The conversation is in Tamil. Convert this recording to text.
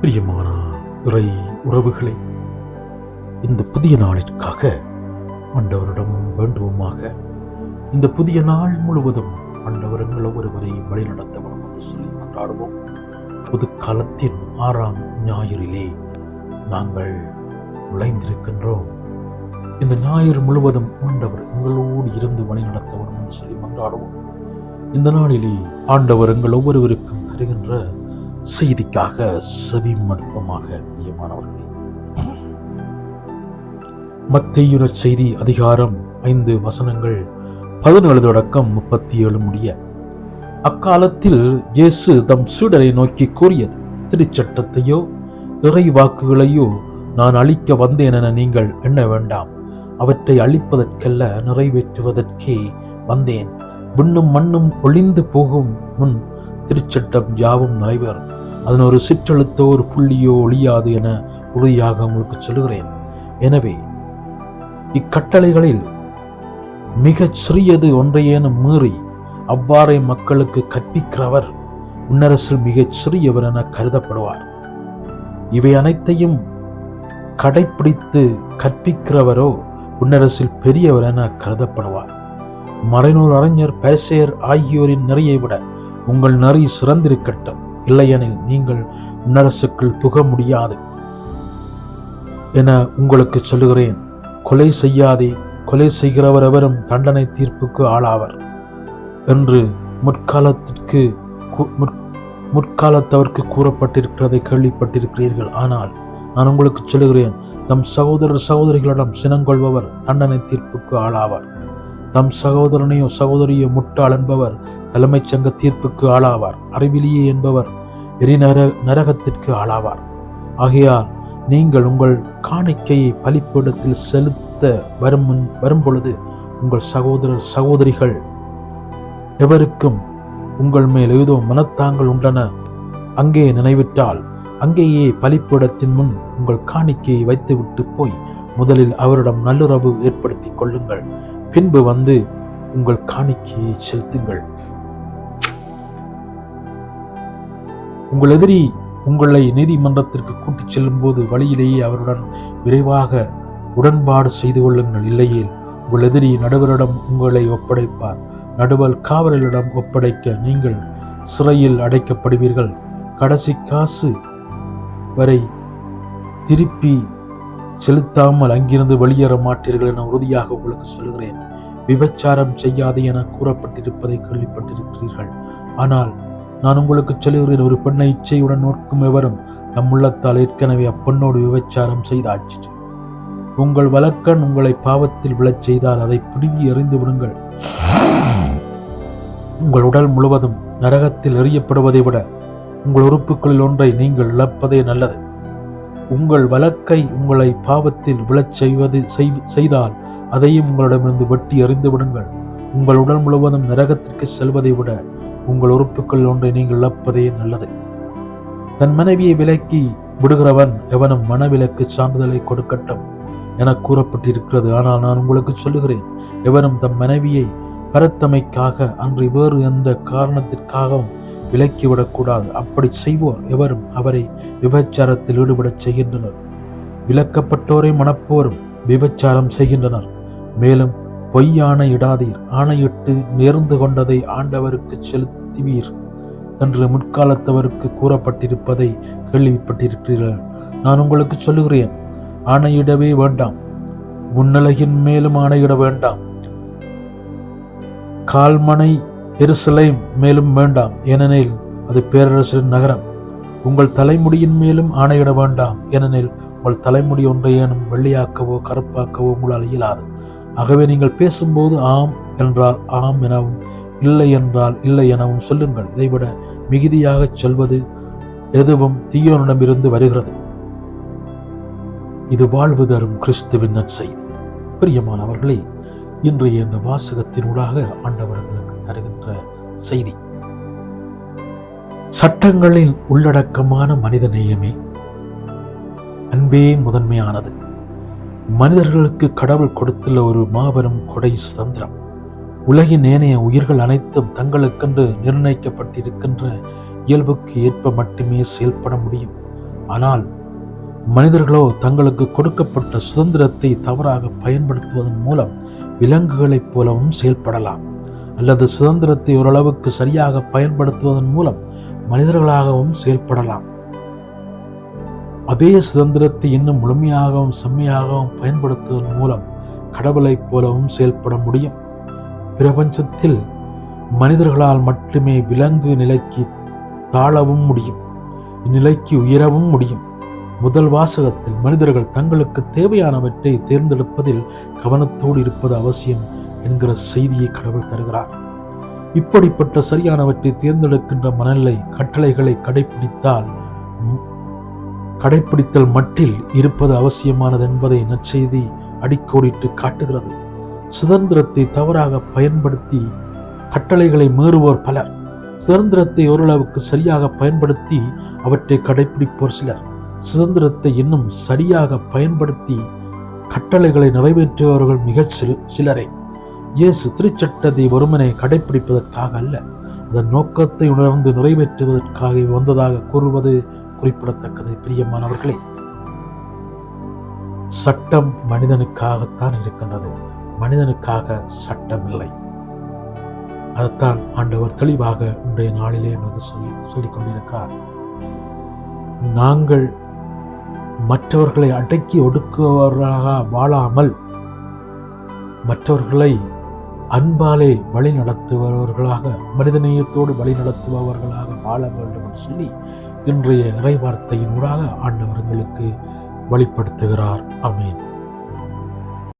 பிரியமான இறை உறவுகளை இந்த புதிய நாளிற்காக ஆண்டவரிடம் வேண்டுவோமாக இந்த புதிய நாள் முழுவதும் ஆண்டவரங்கள் ஒருவரை வழிநடத்த வேண்டும் என்று சொல்லி கொண்டாடுவோம் புது காலத்தின் ஆறாம் ஞாயிறிலே நாங்கள் நுழைந்திருக்கின்றோம். இந்த ஞாயிறு முழுவதும் ஆண்டவர் எங்களோடு இருந்து வழிநடத்த வேண்டும் என்று சொல்லி கொண்டாடுவோம் இந்த நாளிலே ஆண்டவர் எங்கள் ஒவ்வொருவருக்கும் தருகின்ற செய்திக்காக செவி மடுப்பமாக பிரியமானவர்களே. மத்தேயுனர் செய்தி அதிகாரம் ஐந்து வசனங்கள் பதினேழு தொடக்கம் முப்பத்தி ஏழு முடிய அக்காலத்தில் இயேசு தம் சீடரை நோக்கி கூறியது திருச்சட்டத்தையோ இறை வாக்குகளையோ நான் அழிக்க வந்தேன் என நீங்கள் எண்ண வேண்டாம். அவற்றை அழிப்பதற்கல்ல நிறைவேற்றுவதற்கே வந்தேன். விண்ணும் மண்ணும் ஒளிந்து போகும் முன் திருச்சட்டம் யாவும் நிறைவேறும். அதன் ஒரு சிற்றெழுத்தோ ஒரு புள்ளியோ ஒளியாது என உறுதியாக உங்களுக்கு சொல்கிறேன் எனவே இக்கட்டளைகளில் மிகச் சிறியது ஒன்றையேனும் மீறி அவ்வாறே மக்களுக்கு கற்பிக்கிறவர் உன்னரசில் மிகச் சிறியவர் என கருதப்படுவார். இவை அனைத்தையும் கடைப்பிடித்து கற்பிக்கிறவரோ உன்னரசில் பெரியவர் என கருதப்படுவார். மறைநூல் அறிஞர் பேசையர் ஆகியோரின் நெறியை விட உங்கள் நெறி சிறந்திருக்கட்டும். இல்லையெனில் நீங்கள் நரசுக்குள் புக முடியாது. என உங்களுக்கு சொல்லுகிறேன் கொலை செய்யாதே கொலை செய்கிறவர் எவரும் தண்டனை தீர்ப்புக்கு ஆளாவர் என்று முற்காலத்திற்கு கு- முற்- முற்காலத்தவர்க்கு கூறப்பட்டிருக்கிறதை கேள்விப்பட்டிருக்கிறீர்கள். ஆனால் நான் உங்களுக்கு சொல்லுகிறேன் தம் சகோதரர் சகோதரிகளிடம் சினங்கொள்பவர் தண்டனை தீர்ப்புக்கு ஆளாவார். தம் சகோதரனையோ சகோதரியோ முட்டாள் என்பவர் தலைமைச் சங்க தீர்ப்புக்கு ஆளாவார். அறிவிலியே என்பவர் எரிநர நரகத்திற்கு ஆளாவார். ஆகையால் நீங்கள் உங்கள் காணிக்கையை பலிப்பீடத்தில் செலுத்த வரும் வரும் பொழுது உங்கள் சகோதரர் சகோதரிகள் எவருக்கும் உங்கள் மேல் ஏதோ மனத்தாங்கள் உண்டன? அங்கே நினைவிட்டால் அங்கேயே பலிப்பிடத்தின் முன் உங்கள் காணிக்கையை வைத்துவிட்டு போய் முதலில் அவரிடம் நல்லுறவு ஏற்படுத்தி கொள்ளுங்கள். பின்பு வந்து உங்கள் காணிக்கையை செலுத்துங்கள். உங்கள் எதிரி உங்களை நீதிமன்றத்திற்கு கூட்டிச் செல்லும்போது வழியிலேயே அவருடன் விரைவாக உடன்பாடு செய்து கொள்ளுங்கள். இல்லையில் உங்கள் எதிரி நடுவரிடம் உங்களை ஒப்படைப்பார். நடுவல் காவலரிடம் ஒப்படைக்க நீங்கள் சிறையில் அடைக்கப்படுவீர்கள். கடைசி காசு வரை திருப்பி செலுத்தாமல் அங்கிருந்து வெளியேற மாட்டீர்கள் என உறுதியாக உங்களுக்கு சொல்கிறேன் விபச்சாரம் செய்யாது என கூறப்பட்டிருப்பதை கேள்விப்பட்டிருக்கிறீர்கள். ஆனால் நான் உங்களுக்கு சொல்லுகிறேன் ஒரு பெண்ணை இச்சையுடன் நோக்கும் எவரும் தம் உள்ளத்தால் ஏற்கனவே அப்பெண்ணோடு விபச்சாரம் செய்தாச்சு. உங்கள் வழக்கன் உங்களை பாவத்தில் விழச் செய்தால் அதை பிடுங்கி எறிந்து விடுங்கள். உங்கள் உடல் முழுவதும் நரகத்தில் எறியப்படுவதை விட உங்கள் உறுப்புகளில் ஒன்றை நீங்கள் இழப்பதே நல்லது. உங்கள் வழக்கை உங்களை பாவத்தில் விழச் செய்வது செய்- செய்தால் அதையும் உங்களிடமிருந்து வெட்டி எறிந்து விடுங்கள். உங்கள் உடல் முழுவதும் நரகத்திற்கு செல்வதை விட உங்கள் உறுப்புகள் ஒன்றை நீங்கள் இழப்பதே நல்லது. தன் மனைவியை விலக்கி விடுகிறவன் எவனும் மனவிலக்கு சான்றிதழை கொடுக்கட்டும் என கூறப்பட்டிருக்கிறது. ஆனால் நான் உங்களுக்கு சொல்லுகிறேன் எவனும் தம் மனைவியை பரத்தமைக்காக அன்றி வேறு எந்த காரணத்திற்காகவும் விலக்கிவிடக்கூடாது அப்படி செய்வோர் எவரும் அவரை விபச்சாரத்தில் ஈடுபடச் செய்கின்றனர். விலக்கப்பட்டோரை மணப்போரும் விபச்சாரம் செய்கின்றனர். மேலும் பொய் இடாதீர். ஆணையிட்டு நேர்ந்து கொண்டதை ஆண்டவருக்கு செலுத்துவீர் என்று முற்காலத்தவருக்கு கூறப்பட்டிருப்பதை கேள்விப்பட்டிருக்கிறீர்கள். நான் உங்களுக்கு சொல்லுகிறேன் ஆணையிடவே வேண்டாம். முன்னிலையின் மேலும் ஆணையிட வேண்டாம். கால்மனை எருசலை மேலும் வேண்டாம். ஏனெனில் அது பேரரசரின் நகரம். உங்கள் தலைமுடியின் மேலும் ஆணையிட வேண்டாம். ஏனெனில் உங்கள் தலைமுடி ஒன்றையேனும் வெள்ளையாக்கவோ கருப்பாக்கவோ உங்களால் இயலாது. ஆகவே நீங்கள் பேசும்போது ஆம் என்றால் ஆம் எனவும் இல்லை என்றால் இல்லை எனவும் சொல்லுங்கள். இதைவிட மிகுதியாக சொல்வது எதுவும் தீயோனிடமிருந்து வருகிறது. இது வாழ்வு தரும் கிறிஸ்துவின் நற்செய்தி. பிரியமானவர்களே இன்றைய இந்த வாசகத்தினூடாக ஆண்டவர்களுக்கு தருகின்ற செய்தி. சட்டங்களின் உள்ளடக்கமான மனித நேயமே அன்பே முதன்மையானது. மனிதர்களுக்கு கடவுள் கொடுத்துள்ள ஒரு மாபெரும் கொடை சுதந்திரம். உலகின் ஏனைய உயிர்கள் அனைத்தும் தங்களுக்கென்று நிர்ணயிக்கப்பட்டிருக்கின்ற இயல்புக்கு ஏற்ப மட்டுமே செயல்பட முடியும். ஆனால் மனிதர்களோ தங்களுக்கு கொடுக்கப்பட்ட சுதந்திரத்தை தவறாக பயன்படுத்துவதன் மூலம் விலங்குகளைப் போலவும் செயல்படலாம். அல்லது சுதந்திரத்தை ஓரளவுக்கு சரியாக பயன்படுத்துவதன் மூலம் மனிதர்களாகவும் செயல்படலாம். அதே சுதந்திரத்தை இன்னும் முழுமையாகவும் செம்மையாகவும் பயன்படுத்துவதன் மூலம் கடவுளைப் போலவும் செயல்பட முடியும். பிரபஞ்சத்தில் மனிதர்களால் மட்டுமே விலங்கு நிலைக்கு தாழவும் முடியும் இந்நிலைக்கு உயரவும் முடியும். முதல் வாசகத்தில் மனிதர்கள் தங்களுக்கு தேவையானவற்றை தேர்ந்தெடுப்பதில் கவனத்தோடு இருப்பது அவசியம் என்கிற செய்தியை கடவுள் தருகிறார். இப்படிப்பட்ட சரியானவற்றை தேர்ந்தெடுக்கின்ற மனநிலை கட்டளைகளை கடைபிடித்தால் கடைபிடித்தல் மட்டில் இருப்பது அவசியமானது என்பதை நற்செய்தி அடிக்கோடிட்டு காட்டுகிறது. சுதந்திரத்தை தவறாக பயன்படுத்தி கட்டளைகளை மீறுவோர் பலர். சுதந்திரத்தை ஓரளவுக்கு சரியாக பயன்படுத்தி அவற்றை கடைபிடிப்போர் சிலர். சுதந்திரத்தை இன்னும் சரியாக பயன்படுத்தி கட்டளைகளை நிறைவேற்றுபவர்கள் மிகச் சிறு சிலரே. இயேசு திருச்சட்டத்தை ஒருமனை கடைபிடிப்பதற்காக அல்ல அதன் நோக்கத்தை உணர்ந்து நிறைவேற்றுவதற்காக வந்ததாக கூறுவது குறிப்பிடத்தக்கது பிரியமானவர்களே. சட்டம் மனிதனுக்காகத்தான் இருக்கின்றது. மனிதனுக்காக சட்டம் இல்லை அதைத்தான் ஆண்டவர் தெளிவாக இன்றைய நாளிலே எங்களுக்கு சொல்லி சொல்லிக் கொண்டிருக்கிறார் நாங்கள் மற்றவர்களை அடக்கி ஒடுக்குவவர்களாக வாழாமல் மற்றவர்களை அன்பாலே வழி நடத்துபவர்களாக மனிதநேயத்தோடு வழி நடத்துபவர்களாக வாழ வேண்டும் என்று சொல்லி இன்றைய இறைவார்த்தையின் ஊடாக ஆண்டவர் எங்களுக்கு வழிப்படுத்துகிறார் அமீன்